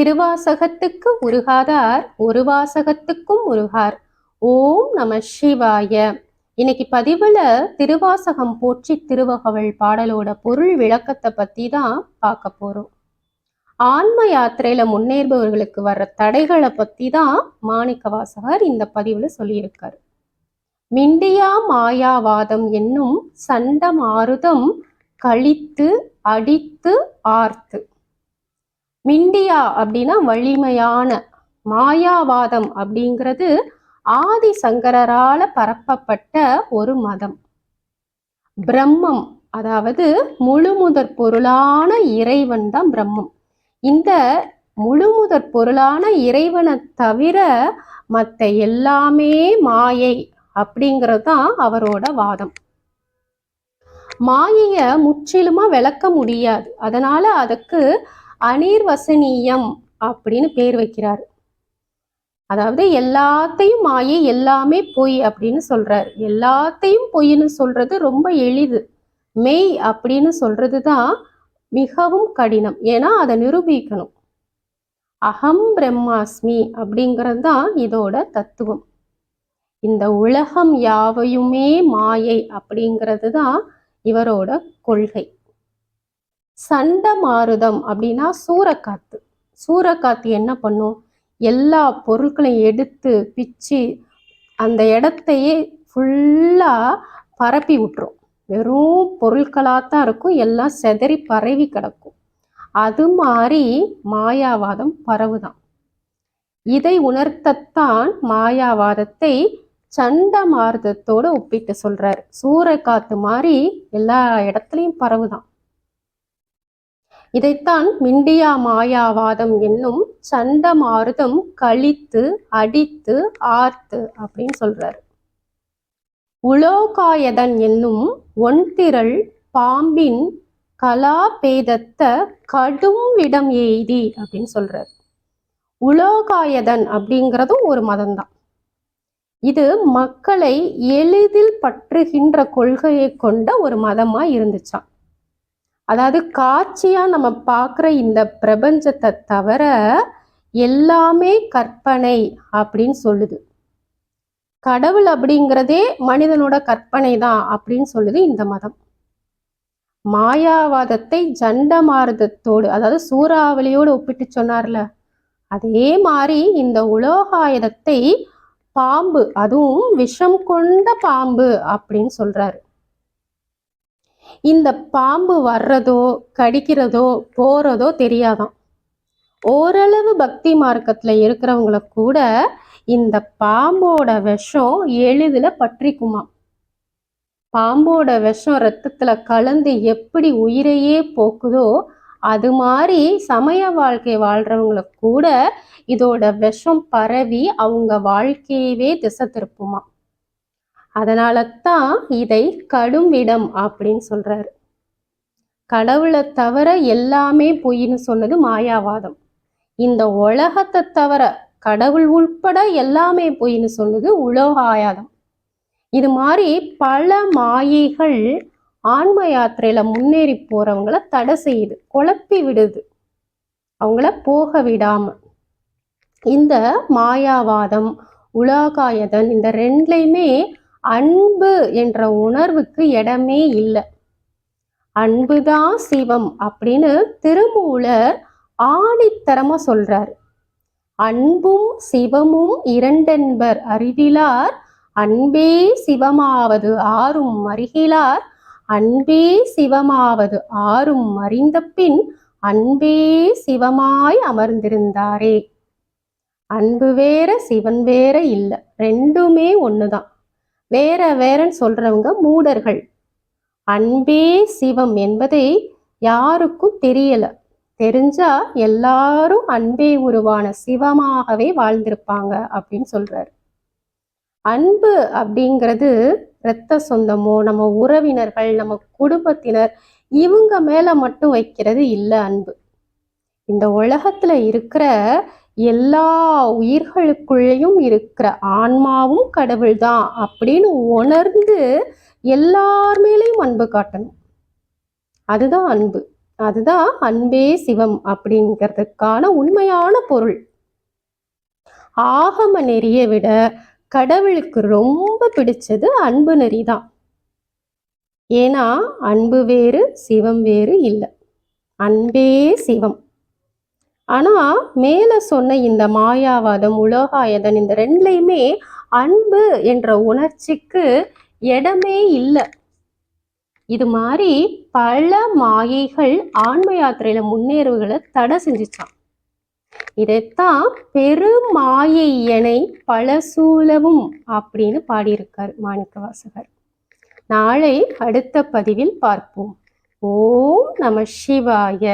திருவாசகத்துக்கு உருகாதார் ஒரு வாசகத்துக்கும் உருகார். ஓம் நம சிவாய. இன்னைக்கு பதிவுல திருவாசகம் போற்றி திருவகவல் பாடலோட பொருள் விளக்கத்தை பத்தி தான் பார்க்க போறோம். ஆன்ம யாத்திரையில முன்னேறுபவர்களுக்கு வர்ற தடைகளை பத்தி தான் மாணிக்க வாசகர் இந்த பதிவுல சொல்லியிருக்காரு. மிண்டியா மாயாவாதம் என்னும் சண்டமாருதம் கழித்து அடித்து ஆர்த்து. மிண்டியா அப்படின்னா வலிமையான மாயாவாதம் அப்படிங்கிறது ஆதி சங்கரால பரப்பப்பட்ட ஒரு மதம். பிரம்மம் அதாவது முழுமுதற் பொருளான இறைவன் தான் பிரம்மம். இந்த முழுமுதற் பொருளான இறைவனை தவிர மற்ற எல்லாமே மாயை அப்படிங்கிறது தான் அவரோட வாதம். மாயைய முற்றிலுமா விளக்க முடியாது. அதனால அதுக்கு அனிர்வசனீயம் அப்படின்னு பேர் வைக்கிறார். அதாவது எல்லாத்தையும் மாயை எல்லாமே பொய் அப்படின்னு சொல்றார். எல்லாத்தையும் பொய்ன்னு சொல்றது ரொம்ப எளிது. மெய் அப்படின்னு சொல்றது தான் மிகவும் கடினம். ஏன்னா அதை நிரூபிக்கணும். அகம் பிரம்மாஸ்மி அப்படிங்கிறது தான் இதோட தத்துவம். இந்த உலகம் யாவையுமே மாயை அப்படிங்கிறது தான் இவரோட கொள்கை. சண்டை மாருதம் அப்படின்னா சூறக்காத்து. சூறக்காத்து என்ன பண்ணும்? எல்லா பொருட்களையும் எடுத்து பிச்சு அந்த இடத்தையே ஃபுல்லாக பரப்பி விட்டுரும். வெறும் பொருட்களாக தான் இருக்கும். எல்லாம் செதறி பரவி கிடக்கும். அது மாதிரி மாயாவாதம் பரவுதான். இதை உணர்த்தத்தான் மாயாவாதத்தை சண்டமார்தத்தோடு ஒப்பிட்டு சொல்றாரு. சூறைக்காத்து மாதிரி எல்லா இடத்துலையும் பரவுதான். இதைத்தான் மிண்டியா மாயாவாதம் என்னும் சண்டமாருதம் கழித்து அடித்து ஆர்த்து அப்படின்னு சொல்றாரு. உலோகாயதன் என்னும் ஒன்திரள் பாம்பின் கலாபேதத்த கடும் விடம் எய்தி அப்படின்னு சொல்றாரு. உலோகாயதன் அப்படிங்கிறதும் ஒரு மதம்தான். இது மக்களை எளிதில் பற்றுகின்ற கொள்கையை கொண்ட ஒரு மதமா இருந்துச்சான் அதாவது காட்சியாக நம்ம பார்க்குற இந்த பிரபஞ்சத்தை தவிர எல்லாமே கற்பனை அப்படின்னு சொல்லுது. கடவுள் அப்படிங்கிறதே மனிதனோட கற்பனை தான் அப்படின்னு சொல்லுது இந்த மதம். மாயாவாதத்தை ஜண்டமாரதத்தோடு அதாவது சூறாவளியோடு ஒப்பிட்டு சொன்னார்ல அதே மாதிரி இந்த உலோகாயுதத்தை பாம்பு அதுவும் விஷம் கொண்ட பாம்பு அப்படின்னு சொல்றாரு. இந்த பாம்பு வர்றதோ கடிக்கிறதோ போறதோ தெரியாதாம் ஓரளவு பக்தி மார்க்கத்துல இருக்கிறவங்கள கூட இந்த பாம்போட விஷம் எளிதில் பற்றிக்குமா பாம்போட விஷம் ரத்தத்துல கலந்து எப்படி உயிரையே போக்குதோ அது மாதிரி சமய வாழ்க்கை வாழ்றவங்கள கூட இதோட விஷம் பரவி அவங்க வாழ்க்கையவே திசை திருப்புமா அதனால தான் இதை கடும் இடம் அப்படின்னு சொல்றாரு. கடவுளை தவிர எல்லாமே பொய்ன்னு சொன்னது மாயாவாதம். இந்த உலகத்தை தவிர கடவுள் உள்பட எல்லாமே பொய்ன்னு சொன்னது உலோகாயாதம். இது மாதிரி பல மாயைகள் ஆன்ம யாத்திரையில முன்னேறி போறவங்கள தடை செய்யுது குழப்பி விடுது. அவங்கள போக விடாம. இந்த மாயாவாதம் உலோகாயதன் இந்த ரெண்டுலையுமே அன்பு என்ற உணர்வுக்கு இடமே இல்லை. அன்புதான் சிவம் அப்படின்னு திருமூலர் ஆணித்தரமா சொல்றாரு. அன்பும் சிவமும் இரண்டென்பர் அறிவிலார் அன்பே சிவமாவது ஆறும் அறிகிலார் அன்பே சிவமாவது ஆறும் அறிந்த பின் அன்பே சிவமாய் அமர்ந்திருந்தாரே. அன்பு வேற சிவன் வேற இல்லை. ரெண்டுமே ஒண்ணுதான். வேற வேறன்னு சொல்றவங்க மூடர்கள். அன்பே சிவம் என்பதை யாருக்கும் தெரியல. தெரிஞ்சா எல்லாரும் அன்பே உருவான சிவமாகவே வாழ்ந்திருப்பாங்க அப்படின்னு சொல்றாரு. அன்பு அப்படிங்கிறது இரத்த சொந்தமோ நம்ம உறவினர்கள் நம்ம குடும்பத்தினர் இவங்க மேல மட்டும் வைக்கிறது இல்லை அன்பு. இந்த உலகத்துல இருக்கிற எல்லா உயிர்களுக்குள்ளேயும் இருக்கிற ஆன்மாவும் கடவுள் தான் அப்படின்னு உணர்ந்து எல்லார் மேலேயும் அன்பு காட்டணும். அதுதான் அன்பு. அதுதான் அன்பே சிவம் அப்படிங்கிறதுக்கான உண்மையான பொருள். ஆகம நெறியை விட கடவுளுக்கு ரொம்ப பிடிச்சது அன்பு நெறி தான் ஏன்னா அன்பு வேறு சிவம் வேறு இல்லை. அன்பே சிவம். ஆனா மேல சொன்ன இந்த மாயாவாதம் உலோகாயதன் இந்த ரெண்டுலையுமே அன்பு என்ற உணர்ச்சிக்கு இடமே இல்லை. இது மாதிரி பல மாயைகள் ஆன்ம யாத்திரையில முன்னேறுவுகளை தடை செஞ்சுச்சான் இதைத்தான் பெருமாயை எனை பல சூழவும் அப்படின்னு பாடியிருக்கார் மாணிக்கவாசகர். நாளை அடுத்த பதிவில் பார்ப்போம். ஓம் நம சிவாய.